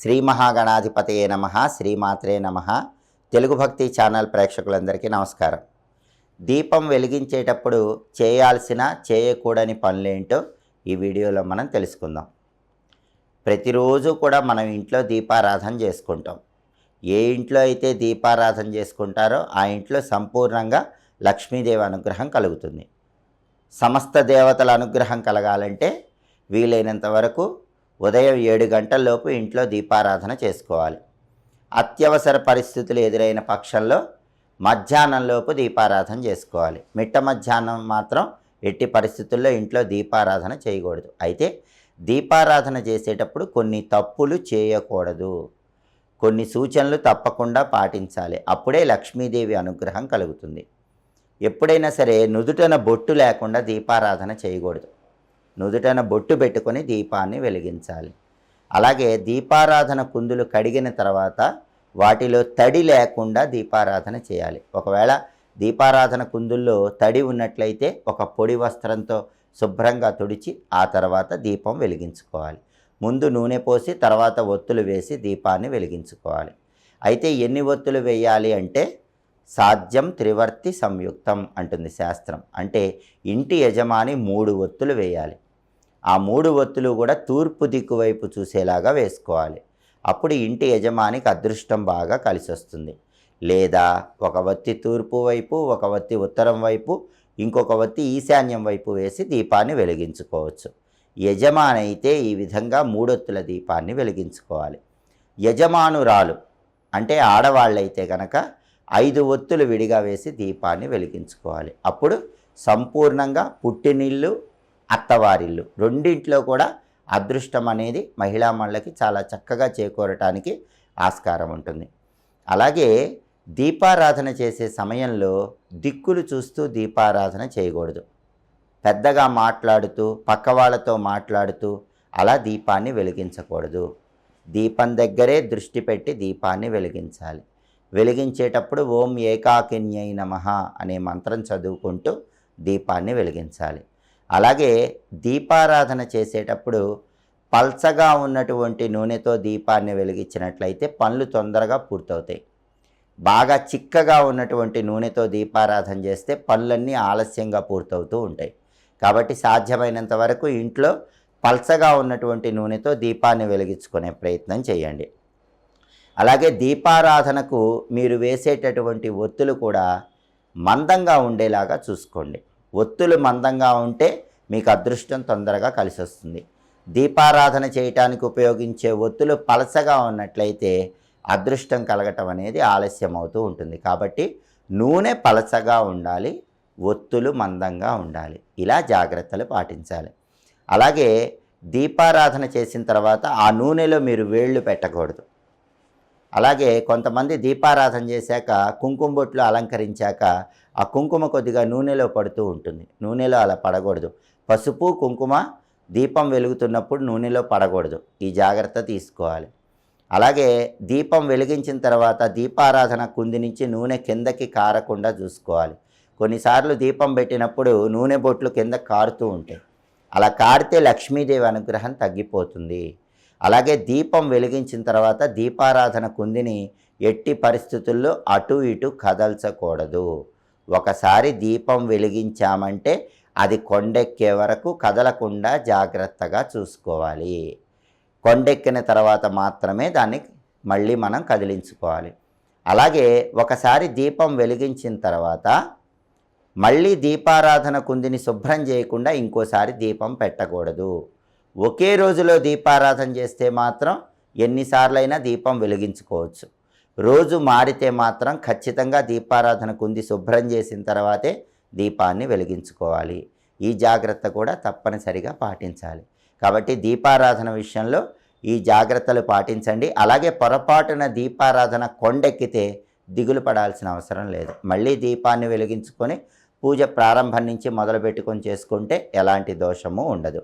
శ్రీ మహాగణాధిపతయే నమ శ్రీమాత్రే నమ. తెలుగు భక్తి ఛానల్ ప్రేక్షకులందరికీ నమస్కారం. దీపం వెలిగించేటప్పుడు చేయాల్సిన చేయకూడని పనులేంటో ఈ వీడియోలో మనం తెలుసుకుందాం. ప్రతిరోజు కూడా మనం ఇంట్లో దీపారాధన చేసుకుంటాం. ఏ ఇంట్లో అయితే దీపారాధన చేసుకుంటారో ఆ ఇంట్లో సంపూర్ణంగా లక్ష్మీదేవి అనుగ్రహం కలుగుతుంది. సమస్త దేవతల అనుగ్రహం కలగాలంటే వీలైనంత వరకు ఉదయం ఏడు గంటల్లోపు ఇంట్లో దీపారాధన చేసుకోవాలి. అత్యవసర పరిస్థితులు ఎదురైన పక్షంలో మధ్యాహ్నంలోపు దీపారాధన చేసుకోవాలి. మిట్ట మధ్యాహ్నం మాత్రం ఎట్టి పరిస్థితుల్లో ఇంట్లో దీపారాధన చేయకూడదు. అయితే దీపారాధన చేసేటప్పుడు కొన్ని తప్పులు చేయకూడదు. కొన్ని సూచనలు తప్పకుండా పాటించాలి. అప్పుడే లక్ష్మీదేవి అనుగ్రహం కలుగుతుంది. ఎప్పుడైనా సరే నుదుటన బొట్టు లేకుండా దీపారాధన చేయకూడదు. నుదుటన బొట్టు పెట్టుకొని దీపాన్ని వెలిగించాలి. అలాగే దీపారాధన కుందులు కడిగిన తర్వాత వాటిలో తడి లేకుండా దీపారాధన చేయాలి. ఒకవేళ దీపారాధన కుందుల్లో తడి ఉన్నట్లయితే ఒక పొడి వస్త్రంతో శుభ్రంగా తుడిచి ఆ తర్వాత దీపం వెలిగించుకోవాలి. ముందు నూనె పోసి తర్వాత ఒత్తులు వేసి దీపాన్ని వెలిగించుకోవాలి. అయితే ఎన్ని ఒత్తులు వేయాలి అంటే సాధ్యం త్రివర్తి సంయుక్తం అంటుంది శాస్త్రం. అంటే ఇంటి యజమాని మూడు ఒత్తులు వేయాలి. ఆ మూడు ఒత్తులు కూడా తూర్పు దిక్కు వైపు చూసేలాగా వేసుకోవాలి. అప్పుడు ఇంటి యజమానికి అదృష్టం బాగా కలిసి వస్తుంది లేదా ఒక వత్తి తూర్పు వైపు ఒక వత్తి ఉత్తరం వైపు ఇంకొక వత్తి ఈశాన్యం వైపు వేసి దీపాన్ని వెలిగించుకోవచ్చు. యజమాని అయితే ఈ విధంగా మూడొత్తుల దీపాన్ని వెలిగించుకోవాలి. యజమానురాలు అంటే ఆడవాళ్ళైతే కనుక ఐదు ఒత్తులు విడిగా వేసి దీపాన్ని వెలిగించుకోవాలి. అప్పుడు సంపూర్ణంగా పుట్టినిల్లు అత్తవారిల్లు. రెండింట్లో కూడా అదృష్టం అనేది మహిళా మళ్ళకి చాలా చక్కగా చేకూరటానికి ఆస్కారం ఉంటుంది. అలాగే దీపారాధన చేసే సమయంలో దిక్కులు చూస్తూ దీపారాధన చేయకూడదు. పెద్దగా మాట్లాడుతూ పక్క వాళ్ళతో మాట్లాడుతూ అలా దీపాన్ని వెలిగించకూడదు. దీపం దగ్గరే దృష్టి పెట్టి దీపాన్ని వెలిగించాలి. వెలిగించేటప్పుడు ఓం ఏకాకిన్యై నమ అనే మంత్రం చదువుకుంటూ దీపాన్ని వెలిగించాలి. అలాగే దీపారాధన చేసేటప్పుడు పల్చగా ఉన్నటువంటి నూనెతో దీపాన్ని వెలిగించినట్లయితే పనులు తొందరగా పూర్తవుతాయి. బాగా చిక్కగా ఉన్నటువంటి నూనెతో దీపారాధన చేస్తే పనులన్నీ ఆలస్యంగా పూర్తవుతూ ఉంటాయి. కాబట్టి సాధ్యమైనంత వరకు ఇంట్లో పల్చగా ఉన్నటువంటి నూనెతో దీపాన్ని వెలిగించుకునే ప్రయత్నం చేయండి. అలాగే దీపారాధనకు మీరు వేసేటటువంటి ఒత్తులు కూడా మందంగా ఉండేలాగా చూసుకోండి. ఒత్తులు మందంగా ఉంటే మీకు అదృష్టం తొందరగా కలిసి వస్తుంది దీపారాధన చేయటానికి ఉపయోగించే ఒత్తులు పలసగా ఉన్నట్లయితే అదృష్టం కలగటం అనేది ఆలస్యం అవుతూ ఉంటుంది. కాబట్టి నూనె పలసగా ఉండాలి ఒత్తులు మందంగా ఉండాలి. ఇలా జాగ్రత్తలు పాటించాలి. అలాగే దీపారాధన చేసిన తర్వాత ఆ నూనెలో మీరు వేళ్ళు పెట్టకూడదు. అలాగే కొంతమంది దీపారాధన చేశాక కుంకుమ బొట్లు అలంకరించాక ఆ కుంకుమ కొద్దిగా నూనెలో పడుతూ ఉంటుంది. నూనెలో అలా పడకూడదు. పసుపు కుంకుమ దీపం వెలుగుతున్నప్పుడు నూనెలో పడకూడదు. ఈ జాగ్రత్త తీసుకోవాలి. అలాగే దీపం వెలిగించిన తర్వాత దీపారాధన కుంది నుంచి నూనె కిందకి కారకుండా చూసుకోవాలి. కొన్నిసార్లు దీపం పెట్టినప్పుడు నూనె బొట్లు కింద కారుతూ ఉంటాయి. అలా కారితే లక్ష్మీదేవి అనుగ్రహం తగ్గిపోతుంది. అలాగే దీపం వెలిగించిన తర్వాత దీపారాధన కుందిని ఎట్టి పరిస్థితుల్లో అటు ఇటు కదల్చకూడదు. ఒకసారి దీపం వెలిగించామంటే అది కొండెక్కే వరకు కదలకుండా జాగ్రత్తగా చూసుకోవాలి. కొండెక్కిన తర్వాత మాత్రమే దాన్ని మళ్ళీ మనం కదిలించుకోవాలి. అలాగే ఒకసారి దీపం వెలిగించిన తర్వాత మళ్ళీ దీపారాధన కుందిని శుభ్రం చేయకుండా ఇంకోసారి దీపం పెట్టకూడదు. ఒకే రోజులో దీపారాధన చేస్తే మాత్రం ఎన్నిసార్లైనా దీపం వెలిగించుకోవచ్చు. రోజు మారితే మాత్రం ఖచ్చితంగా దీపారాధన కుంది శుభ్రం చేసిన తర్వాతే దీపాన్ని వెలిగించుకోవాలి. ఈ జాగ్రత్త కూడా తప్పనిసరిగా పాటించాలి. కాబట్టి దీపారాధన విషయంలో ఈ జాగ్రత్తలు పాటించండి. అలాగే పొరపాటున దీపారాధన కొండెక్కితే దిగులు పడాల్సిన అవసరం లేదు. మళ్ళీ దీపాన్ని వెలిగించుకొని పూజ ప్రారంభం నుంచి మొదలుపెట్టుకొని చేసుకుంటే ఎలాంటి దోషము ఉండదు.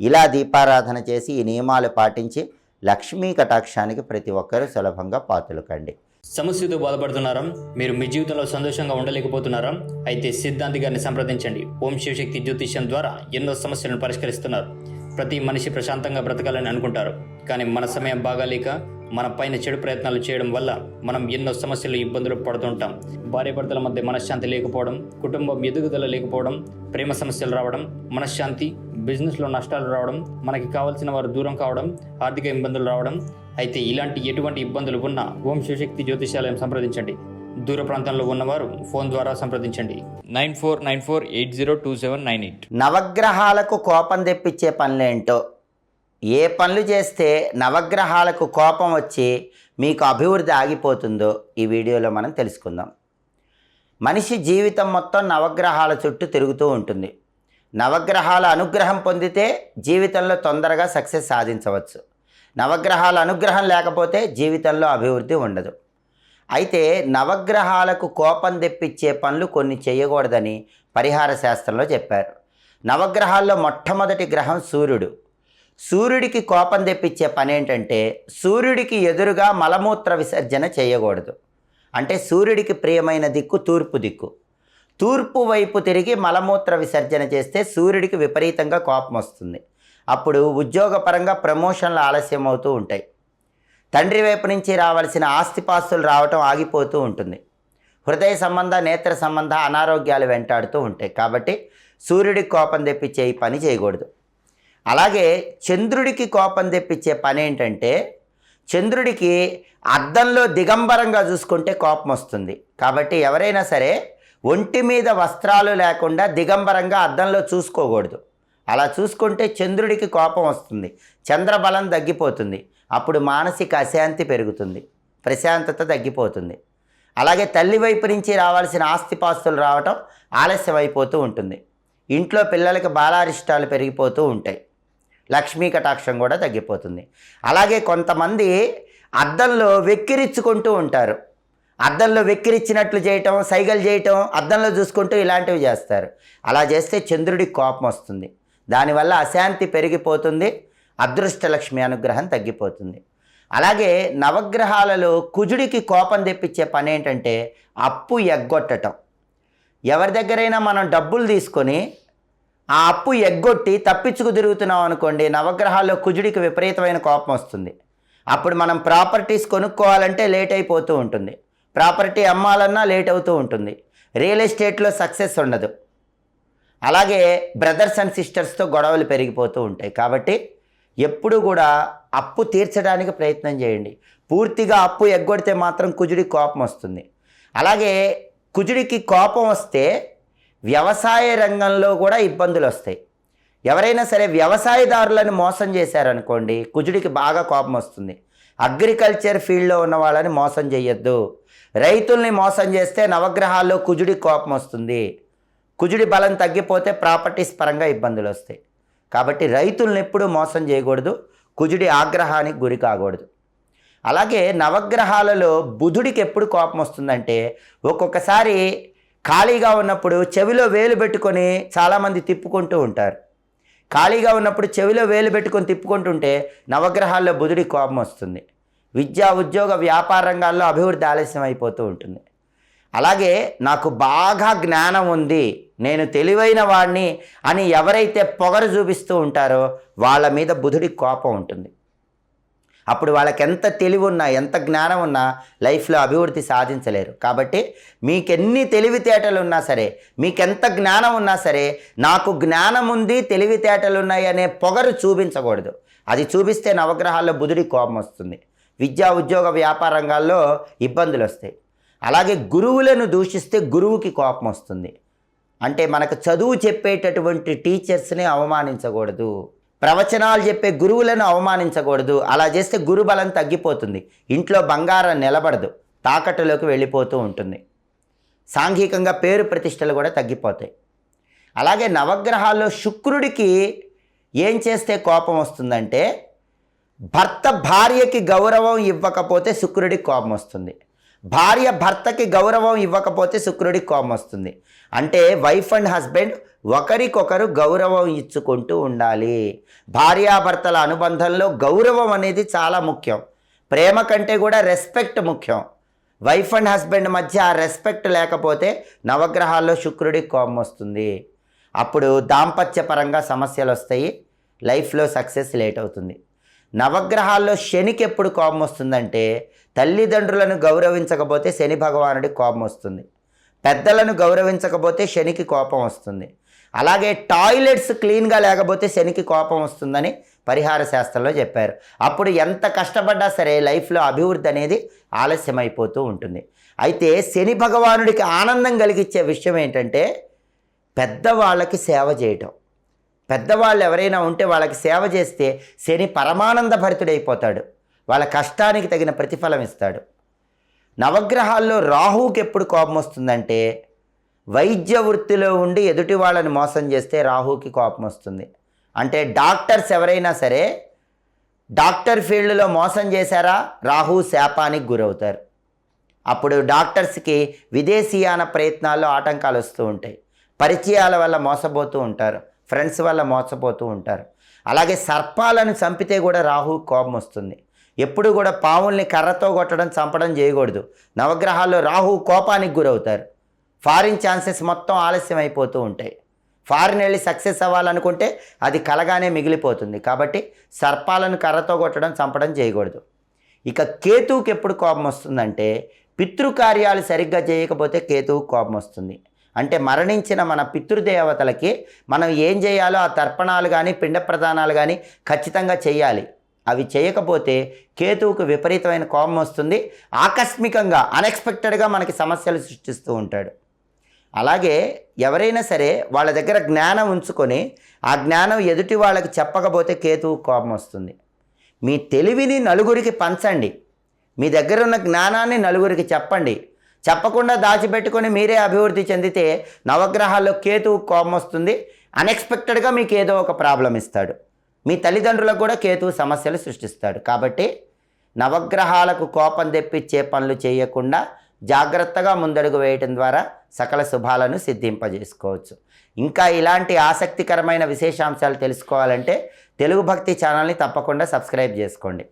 ఇలా దీపారాధన చేసి ఈ నియమాలు పాటించి లక్ష్మీ కటాక్షానికి ప్రతి ఒక్కరూ సులభంగా పాత్రలు కండి సమస్యతో బాధపడుతున్నారా? మీరు మీ జీవితంలో సంతోషంగా ఉండలేకపోతున్నారా? అయితే సిద్ధాంతి గారిని సంప్రదించండి. ఓం శివశక్తి జ్యోతిష్యం ద్వారా ఎన్నో సమస్యలను పరిష్కరిస్తున్నారు. ప్రతి మనిషి ప్రశాంతంగా బ్రతకాలని అనుకుంటారు. కానీ మన సమయం బాగాలేక మన పైన చెడు ప్రయత్నాలు చేయడం వల్ల మనం ఎన్నో సమస్యలు ఇబ్బందులు పడుతుంటాం భార్యాభర్తల మధ్య మనశ్శాంతి లేకపోవడం కుటుంబం ఎదుగుదల లేకపోవడం ప్రేమ సమస్యలు రావడం మనశ్శాంతి బిజినెస్లో నష్టాలు రావడం మనకి కావాల్సిన వారు దూరం కావడం ఆర్థిక ఇబ్బందులు రావడం. అయితే ఇలాంటి ఎటువంటి ఇబ్బందులు ఉన్నా ఓం శివశక్తి జ్యోతిషాలయం సంప్రదించండి. దూర ప్రాంతంలో ఉన్నవారు ఫోన్ ద్వారా సంప్రదించండి. Nine four nine four eight zero two seven nine eight. నవగ్రహాలకు కోపం తెప్పించే పనులేంటో? ఏ పనులు చేస్తే నవగ్రహాలకు కోపం వచ్చి మీకు అభివృద్ధి ఆగిపోతుందో ఈ వీడియోలో మనం తెలుసుకుందాం. మనిషి జీవితం మొత్తం నవగ్రహాల చుట్టూ తిరుగుతూ ఉంటుంది. నవగ్రహాల అనుగ్రహం పొందితే జీవితంలో తొందరగా సక్సెస్ సాధించవచ్చు. నవగ్రహాల అనుగ్రహం లేకపోతే జీవితంలో అభివృద్ధి ఉండదు. అయితే నవగ్రహాలకు కోపం తెప్పించే పనులు కొన్ని చేయకూడదని పరిహార శాస్త్రంలో చెప్పారు. నవగ్రహాల్లో మొట్టమొదటి గ్రహం సూర్యుడు. సూర్యుడికి కోపం తెప్పించే పని ఏంటంటే సూర్యుడికి ఎదురుగా మలమూత్ర విసర్జన చేయకూడదు. అంటే సూర్యుడికి ప్రియమైన దిక్కు తూర్పు దిక్కు. తూర్పు వైపు తిరిగి మలమూత్ర విసర్జన చేస్తే సూర్యుడికి విపరీతంగా కోపం వస్తుంది. అప్పుడు ఉద్యోగపరంగా ప్రమోషన్లు ఆలస్యం అవుతూ ఉంటాయి. తండ్రి వైపు నుంచి రావాల్సిన ఆస్తిపాస్తులు రావటం ఆగిపోతూ ఉంటుంది. హృదయ సంబంధ నేత్ర సంబంధ అనారోగ్యాలు వెంటాడుతూ ఉంటాయి. కాబట్టి సూర్యుడికి కోపం తెప్పించే ఈ పని చేయకూడదు. అలాగే చంద్రుడికి కోపం తెప్పించే పని ఏంటంటే చంద్రుడికి అద్దంలో దిగంబరంగా చూసుకుంటే కోపం వస్తుంది. కాబట్టి ఎవరైనా సరే ఒంటి మీద వస్త్రాలు లేకుండా దిగంబరంగా అద్దంలో చూసుకోకూడదు. అలా చూసుకుంటే చంద్రుడికి కోపం వస్తుంది. చంద్రబలం తగ్గిపోతుంది. అప్పుడు మానసిక అశాంతి పెరుగుతుంది. ప్రశాంతత తగ్గిపోతుంది. అలాగే తల్లి వైపు నుంచి రావాల్సిన ఆస్తిపాస్తులు రావటం ఆలస్యం అయిపోతూ ఉంటుంది. ఇంట్లో పిల్లలకి బాలారిష్టాలు పెరిగిపోతూ ఉంటాయి. లక్ష్మీ కటాక్షం కూడా తగ్గిపోతుంది. అలాగే కొంతమంది అద్దంలో వెక్కిరించుకుంటూ ఉంటారు. అద్దంలో వెక్కిరిచ్చినట్లు చేయటం సైగలు చేయటం అద్దంలో చూసుకుంటూ ఇలాంటివి చేస్తారు. అలా చేస్తే చంద్రుడికి కోపం వస్తుంది. దానివల్ల అశాంతి పెరిగిపోతుంది అదృష్టలక్ష్మి అనుగ్రహం తగ్గిపోతుంది. అలాగే నవగ్రహాలలో కుజుడికి కోపం తెప్పించే పని ఏంటంటే అప్పు ఎగ్గొట్టటం. ఎవరి దగ్గరైనా మనం డబ్బులు తీసుకొని ఆ అప్పు ఎగ్గొట్టి తప్పించుకు తిరుగుతున్నాం అనుకోండి నవగ్రహాల్లో కుజుడికి విపరీతమైన కోపం వస్తుంది. అప్పుడు మనం ప్రాపర్టీస్ కొనుక్కోవాలంటే లేట్ అయిపోతూ ఉంటుంది. ప్రాపర్టీ అమ్మాలన్నా లేట్ అవుతూ ఉంటుంది. రియల్ ఎస్టేట్లో సక్సెస్ ఉండదు. అలాగే బ్రదర్స్ అండ్ సిస్టర్స్తో గొడవలు పెరిగిపోతూ ఉంటాయి. కాబట్టి ఎప్పుడు కూడా అప్పు తీర్చడానికి ప్రయత్నం చేయండి. పూర్తిగా అప్పు ఎగ్గొడితే మాత్రం కుజుడికి కోపం వస్తుంది. అలాగే కుజుడికి కోపం వస్తే వ్యవసాయ రంగంలో కూడా ఇబ్బందులు వస్తాయి. ఎవరైనా సరే వ్యవసాయదారులను మోసం చేశారనుకోండి కుజుడికి బాగా కోపం వస్తుంది. అగ్రికల్చర్ ఫీల్డ్లో ఉన్న వాళ్ళని మోసం చేయొద్దు. రైతుల్ని మోసం చేస్తే నవగ్రహాల్లో కుజుడి కోపం వస్తుంది. కుజుడి బలం తగ్గిపోతే ప్రాపర్టీస్ పరంగా ఇబ్బందులు వస్తాయి. కాబట్టి రైతుల్ని ఎప్పుడూ మోసం చేయకూడదు. కుజుడి ఆగ్రహానికి గురి కాకూడదు. అలాగే నవగ్రహాలలో బుధుడికి ఎప్పుడు కోపం వస్తుందంటే ఒక్కొక్కసారి ఖాళీగా ఉన్నప్పుడు చెవిలో వేలు పెట్టుకొని చాలామంది తిప్పుకుంటూ ఉంటారు. ఖాళీగా ఉన్నప్పుడు చెవిలో వేలు పెట్టుకొని తిప్పుకుంటుంటే నవగ్రహాల్లో బుధుడికి కోపం వస్తుంది. విద్యా ఉద్యోగ వ్యాపార రంగాల్లో అభివృద్ధి ఆలస్యం అయిపోతూ ఉంటుంది. అలాగే నాకు బాగా జ్ఞానం ఉంది నేను తెలివైన వాడిని అని ఎవరైతే పొగరు చూపిస్తూ ఉంటారో వాళ్ళ మీద బుధుడి కోపం ఉంటుంది. అప్పుడు వాళ్ళకి ఎంత తెలివి ఉన్నా ఎంత జ్ఞానం ఉన్నా లైఫ్లో అభివృద్ధి సాధించలేరు. కాబట్టి మీకెన్ని తెలివితేటలు ఉన్నా సరే మీకెంత జ్ఞానం ఉన్నా సరే నాకు జ్ఞానం ఉంది తెలివితేటలు ఉన్నాయి అనే పొగరు చూపించకూడదు. అది చూపిస్తే నవగ్రహాల్లో బుధుడి కోపం వస్తుంది. విద్యా ఉద్యోగ వ్యాపార రంగాల్లో ఇబ్బందులు వస్తాయి అలాగే గురువులను దూషిస్తే గురువుకి కోపం వస్తుంది. అంటే మనకు చదువు చెప్పేటటువంటి టీచర్స్ని అవమానించకూడదు. ప్రవచనాలు చెప్పే గురువులను అవమానించకూడదు. అలా చేస్తే గురుబలం తగ్గిపోతుంది. ఇంట్లో బంగారం నిలబడదు. తాకట్టులోకి వెళ్ళిపోతూ ఉంటుంది. సాంఘికంగా పేరు ప్రతిష్టలు కూడా తగ్గిపోతాయి. అలాగే నవగ్రహాల్లో శుక్రుడికి ఏం చేస్తే కోపం వస్తుందంటే భర్త భార్యకి గౌరవం ఇవ్వకపోతే శుక్రుడికి కోపం వస్తుంది. భార్య భర్తకి గౌరవం ఇవ్వకపోతే శుక్రుడికి కోపం వస్తుంది. అంటే వైఫ్ అండ్ హస్బెండ్ ఒకరికొకరు గౌరవం ఇచ్చుకుంటూ ఉండాలి. భార్యాభర్తల అనుబంధంలో గౌరవం అనేది చాలా ముఖ్యం. ప్రేమ కంటే కూడా రెస్పెక్ట్ ముఖ్యం. వైఫ్ అండ్ హస్బెండ్ మధ్య ఆ రెస్పెక్ట్ లేకపోతే నవగ్రహాల్లో శుక్రుడికి కోపం వస్తుంది. అప్పుడు దాంపత్యపరంగా సమస్యలు వస్తాయి లైఫ్లో సక్సెస్ లేట్ అవుతుంది. నవగ్రహాల్లో శనికి ఎప్పుడు కోపం వస్తుందంటే తల్లిదండ్రులను గౌరవించకపోతే శని భగవానుడికి కోపం వస్తుంది. పెద్దలను గౌరవించకపోతే శనికి కోపం వస్తుంది. అలాగే టాయిలెట్స్ క్లీన్గా లేకపోతే శనికి కోపం వస్తుందని పరిహార శాస్త్రంలో చెప్పారు. అప్పుడు ఎంత కష్టపడ్డా సరే లైఫ్లో అభివృద్ధి అనేది ఆలస్యమైపోతూ ఉంటుంది. అయితే శని భగవానుడికి ఆనందం కలిగించే విషయం ఏంటంటే పెద్దవాళ్ళకి సేవ చేయటం. పెద్దవాళ్ళు ఎవరైనా ఉంటే వాళ్ళకి సేవ చేస్తే శని పరమానంద భరితుడైపోతాడు. వాళ్ళ కష్టానికి తగిన ప్రతిఫలం ఇస్తాడు. నవగ్రహాల్లో రాహువుకి ఎప్పుడు కోపం వస్తుందంటే వైద్య వృత్తిలో ఉండి ఎదుటి వాళ్ళని మోసం చేస్తే రాహుకి కోపం వస్తుంది. అంటే డాక్టర్స్ ఎవరైనా సరే డాక్టర్ ఫీల్డ్లో మోసం చేశారా? రాహు శాపానికి గురవుతారు. అప్పుడు డాక్టర్స్కి విదేశీయాన ప్రయత్నాల్లో ఆటంకాలు వస్తూ ఉంటాయి. పరిచయాల వల్ల మోసపోతూ ఉంటారు. ఫ్రెండ్స్ వల్ల మోసపోతూ ఉంటారు. అలాగే సర్పాలను చంపితే కూడా రాహు కోపం వస్తుంది. ఎప్పుడు కూడా పావుల్ని కర్రతో కొట్టడం చంపడం చేయకూడదు. నవగ్రహాల్లో రాహు కోపానికి గురవుతారు. ఫారిన్ ఛాన్సెస్ మొత్తం ఆలస్యం అయిపోతూ ఉంటాయి. ఫారిన్ వెళ్ళి సక్సెస్ అవ్వాలనుకుంటే అది కలగానే మిగిలిపోతుంది. కాబట్టి సర్పాలను కర్రతో కొట్టడం చంపడం చేయకూడదు. ఇక కేతువుకి ఎప్పుడు కోపం వస్తుందంటే పితృకార్యాలు సరిగ్గా చేయకపోతే కేతువు కోపం వస్తుంది. అంటే మరణించిన మన పితృదేవతలకి మనం ఏం చేయాలో ఆ తర్పణాలు కానీ పిండ ప్రదానాలు కానీ ఖచ్చితంగా చేయాలి. అవి చేయకపోతే కేతువుకు విపరీతమైన కోపం వస్తుంది. ఆకస్మికంగా అన్ఎక్స్పెక్టెడ్గా మనకి సమస్యలు సృష్టిస్తూ ఉంటాడు. అలాగే ఎవరైనా సరే వాళ్ళ దగ్గర జ్ఞానం ఉంచుకొని ఆ జ్ఞానం ఎదుటి వాళ్ళకి చెప్పకపోతే కేతువు కోపం వస్తుంది. మీ తెలివిని నలుగురికి పంచండి. మీ దగ్గర ఉన్న జ్ఞానాన్ని నలుగురికి చెప్పండి. చెప్పకుండా దాచిపెట్టుకొని మీరే అభివృద్ధి చెందితే నవగ్రహాల్లో కేతువు కోపం వస్తుంది. అన్ఎక్స్పెక్టెడ్గా మీకు ఏదో ఒక ప్రాబ్లం ఇస్తాడు. మీ తల్లిదండ్రులకు కూడా కేతువు సమస్యలు సృష్టిస్తాడు. కాబట్టి నవగ్రహాలకు కోపం తెప్పించే పనులు చేయకుండా జాగ్రత్తగా ముందడుగు వేయటం ద్వారా సకల శుభాలను సిద్ధింపజేసుకోవచ్చు. ఇంకా ఇలాంటి ఆసక్తికరమైన విశేషాంశాలు తెలుసుకోవాలంటే తెలుగు భక్తి ఛానల్ని తప్పకుండా సబ్స్క్రైబ్ చేసుకోండి.